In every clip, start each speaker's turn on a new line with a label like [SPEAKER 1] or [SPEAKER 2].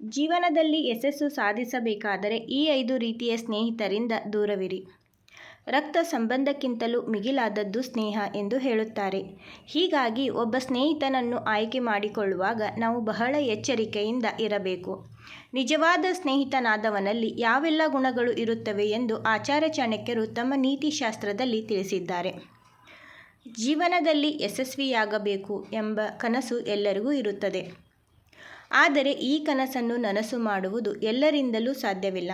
[SPEAKER 1] ಜೀವನದಲ್ಲಿ ಯಶಸ್ಸು ಸಾಧಿಸಬೇಕಾದರೆ ಈ ಐದು ರೀತಿಯ ಸ್ನೇಹಿತರಿಂದ ದೂರವಿರಿ. ರಕ್ತ ಸಂಬಂಧಕ್ಕಿಂತಲೂ ಮಿಗಿಲಾದದ್ದು ಸ್ನೇಹ ಎಂದು ಹೇಳುತ್ತಾರೆ. ಹೀಗಾಗಿ ಒಬ್ಬ ಸ್ನೇಹಿತನನ್ನು ಆಯ್ಕೆ ಮಾಡಿಕೊಳ್ಳುವಾಗ ನಾವು ಬಹಳ ಎಚ್ಚರಿಕೆಯಿಂದ ಇರಬೇಕು. ನಿಜವಾದ ಸ್ನೇಹಿತನಾದವನಲ್ಲಿ ಯಾವೆಲ್ಲ ಗುಣಗಳು ಇರುತ್ತವೆ ಎಂದು ಆಚಾರ್ಯ ಚಾಣಕ್ಯರು ತಮ್ಮ ನೀತಿಶಾಸ್ತ್ರದಲ್ಲಿ ತಿಳಿಸಿದ್ದಾರೆ. ಜೀವನದಲ್ಲಿ ಯಶಸ್ವಿಯಾಗಬೇಕು ಎಂಬ ಕನಸು ಎಲ್ಲರಿಗೂ ಇರುತ್ತದೆ. ಆದರೆ ಈ ಕನಸನ್ನು ನನಸು ಮಾಡುವುದು ಎಲ್ಲರಿಂದಲೂ ಸಾಧ್ಯವಿಲ್ಲ.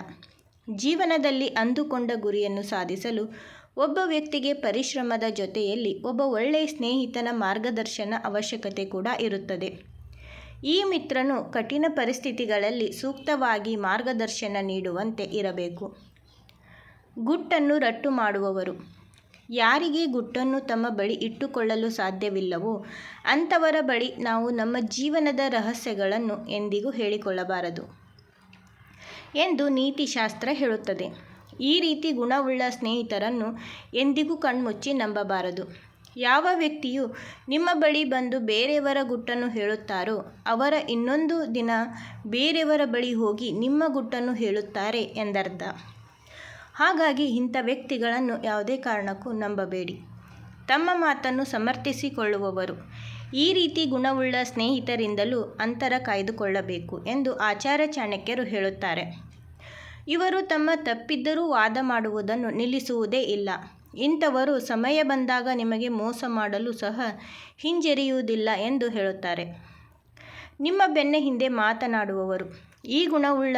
[SPEAKER 1] ಜೀವನದಲ್ಲಿ ಅಂದುಕೊಂಡ ಗುರಿಯನ್ನು ಸಾಧಿಸಲು ಒಬ್ಬ ವ್ಯಕ್ತಿಗೆ ಪರಿಶ್ರಮದ ಜೊತೆಯಲ್ಲಿ ಒಬ್ಬ ಒಳ್ಳೆಯ ಸ್ನೇಹಿತನ ಮಾರ್ಗದರ್ಶನ ಅವಶ್ಯಕತೆ ಕೂಡ ಇರುತ್ತದೆ. ಈ ಮಿತ್ರನು ಕಠಿಣ ಪರಿಸ್ಥಿತಿಗಳಲ್ಲಿ ಸೂಕ್ತವಾಗಿ ಮಾರ್ಗದರ್ಶನ ನೀಡುವಂತೆ ಇರಬೇಕು. ಗುಟ್ಟನ್ನು ರಟ್ಟು ಮಾಡುವವರು. ಯಾರಿಗೆ ಗುಟ್ಟನ್ನು ತಮ್ಮ ಬಳಿ ಇಟ್ಟುಕೊಳ್ಳಲು ಸಾಧ್ಯವಿಲ್ಲವೋ ಅಂಥವರ ಬಳಿ ನಾವು ನಮ್ಮ ಜೀವನದ ರಹಸ್ಯಗಳನ್ನು ಎಂದಿಗೂ ಹೇಳಿಕೊಳ್ಳಬಾರದು ಎಂದು ನೀತಿಶಾಸ್ತ್ರ ಹೇಳುತ್ತದೆ. ಈ ರೀತಿ ಗುಣವುಳ್ಳ ಸ್ನೇಹಿತರನ್ನು ಎಂದಿಗೂ ಕಣ್ಮುಚ್ಚಿ ನಂಬಬಾರದು. ಯಾವ ವ್ಯಕ್ತಿಯು ನಿಮ್ಮ ಬಳಿ ಬಂದು ಬೇರೆಯವರ ಗುಟ್ಟನ್ನು ಹೇಳುತ್ತಾರೋ ಅವರ ಇನ್ನೊಂದು ದಿನ ಬೇರೆಯವರ ಬಳಿ ಹೋಗಿ ನಿಮ್ಮ ಗುಟ್ಟನ್ನು ಹೇಳುತ್ತಾರೆ ಎಂದರ್ಥ. ಹಾಗಾಗಿ ಇಂಥ ವ್ಯಕ್ತಿಗಳನ್ನು ಯಾವುದೇ ಕಾರಣಕ್ಕೂ ನಂಬಬೇಡಿ. ತಮ್ಮ ಮಾತನ್ನು ಸಮರ್ಥಿಸಿಕೊಳ್ಳುವವರು. ಈ ರೀತಿ ಗುಣವುಳ್ಳ ಸ್ನೇಹಿತರಿಂದಲೂ ಅಂತರ ಕಾಯ್ದುಕೊಳ್ಳಬೇಕು ಎಂದು ಆಚಾರ್ಯ ಚಾಣಕ್ಯರು ಹೇಳುತ್ತಾರೆ. ಇವರು ತಮ್ಮ ತಪ್ಪಿದ್ದರೂ ವಾದ ಮಾಡುವುದನ್ನು ನಿಲ್ಲಿಸುವುದೇ ಇಲ್ಲ. ಇಂಥವರು ಸಮಯ ಬಂದಾಗ ನಿಮಗೆ ಮೋಸ ಮಾಡಲು ಸಹ ಹಿಂಜರಿಯುವುದಿಲ್ಲ ಎಂದು ಹೇಳುತ್ತಾರೆ. ನಿಮ್ಮ ಬೆನ್ನ ಹಿಂದೆ ಮಾತನಾಡುವವರು. ಈ ಗುಣವುಳ್ಳ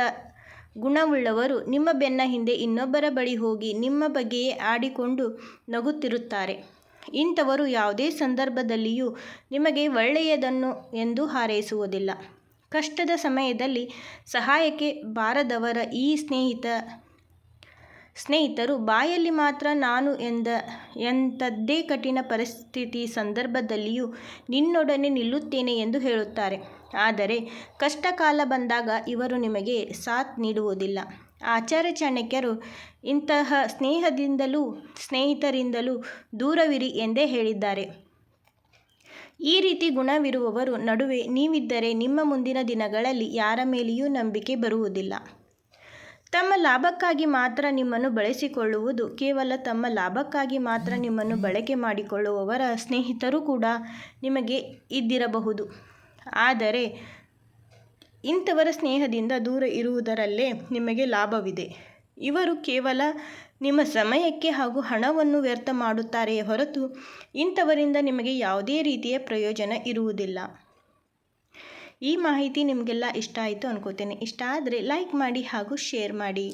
[SPEAKER 1] ಗುಣವುಳ್ಳವರು ನಿಮ್ಮ ಬೆನ್ನ ಹಿಂದೆ ಇನ್ನೊಬ್ಬರ ಬಳಿ ಹೋಗಿ ನಿಮ್ಮ ಬಗ್ಗೆಯೇ ಆಡಿಕೊಂಡು ನಗುತ್ತಿರುತ್ತಾರೆ. ಇಂಥವರು ಯಾವುದೇ ಸಂದರ್ಭದಲ್ಲಿಯೂ ನಿಮಗೆ ಒಳ್ಳೆಯದನ್ನು ಎಂದು ಹಾರೈಸುವುದಿಲ್ಲ. ಕಷ್ಟದ ಸಮಯದಲ್ಲಿ ಸಹಾಯಕ್ಕೆ ಬಾರದವರ ಈ ಸ್ನೇಹಿತ ಸ್ನೇಹಿತರು, ಬಾಯಲ್ಲಿ ಮಾತ್ರ ನಾನು ಎಂದ ಎಂಥದ್ದೇ ಕಠಿಣ ಪರಿಸ್ಥಿತಿ ಸಂದರ್ಭದಲ್ಲಿಯೂ ನಿನ್ನೊಡನೆ ನಿಲ್ಲುತ್ತೇನೆ ಎಂದು ಹೇಳುತ್ತಾರೆ. ಆದರೆ ಕಷ್ಟಕಾಲ ಬಂದಾಗ ಇವರು ನಿಮಗೆ ಸಾಥ್ ನೀಡುವುದಿಲ್ಲ. ಆಚಾರ್ಯ ಚಾಣಕ್ಯರು ಇಂತಹ ಸ್ನೇಹದಿಂದಲೂ, ಸ್ನೇಹಿತರಿಂದಲೂ ದೂರವಿರಿ ಎಂದೇ ಹೇಳಿದ್ದಾರೆ. ಈ ರೀತಿ ಗುಣವಿರುವವರು ನಡುವೆ ನೀವಿದ್ದರೆ ನಿಮ್ಮ ಮುಂದಿನ ದಿನಗಳಲ್ಲಿ ಯಾರ ಮೇಲೆಯೂ ನಂಬಿಕೆ ಬರುವುದಿಲ್ಲ. ತಮ್ಮ ಲಾಭಕ್ಕಾಗಿ ಮಾತ್ರ ನಿಮ್ಮನ್ನು ಬಳಸಿಕೊಳ್ಳುವುದು, ಕೇವಲ ತಮ್ಮ ಲಾಭಕ್ಕಾಗಿ ಮಾತ್ರ ನಿಮ್ಮನ್ನು ಬಳಕೆ ಮಾಡಿಕೊಳ್ಳುವವರ ಸ್ನೇಹಿತರು ಕೂಡ ನಿಮಗೆ ಇದ್ದಿರಬಹುದು. ಆದರೆ, ಇಂಥವರ ಸ್ನೇಹದಿಂದ ದೂರ ಇರುವುದರಲ್ಲೇ ನಿಮಗೆ ಲಾಭವಿದೆ. ಇವರು ಕೇವಲ ನಿಮ್ಮ ಸಮಯಕ್ಕೆ ಹಾಗೂ ಹಣವನ್ನು ವ್ಯರ್ಥ ಮಾಡುತ್ತಾರೆಯೇ ಹೊರತು ಇಂಥವರಿಂದ ನಿಮಗೆ ಯಾವುದೇ ರೀತಿಯ ಪ್ರಯೋಜನ ಇರುವುದಿಲ್ಲ. ಈ ಮಾಹಿತಿ ನಿಮಗೆಲ್ಲ ಇಷ್ಟ ಆಯಿತು ಅನ್ಕೋತೇನೆ. ಇಷ್ಟ ಆದರೆ ಲೈಕ್ ಮಾಡಿ ಹಾಗೂ ಶೇರ್ ಮಾಡಿ.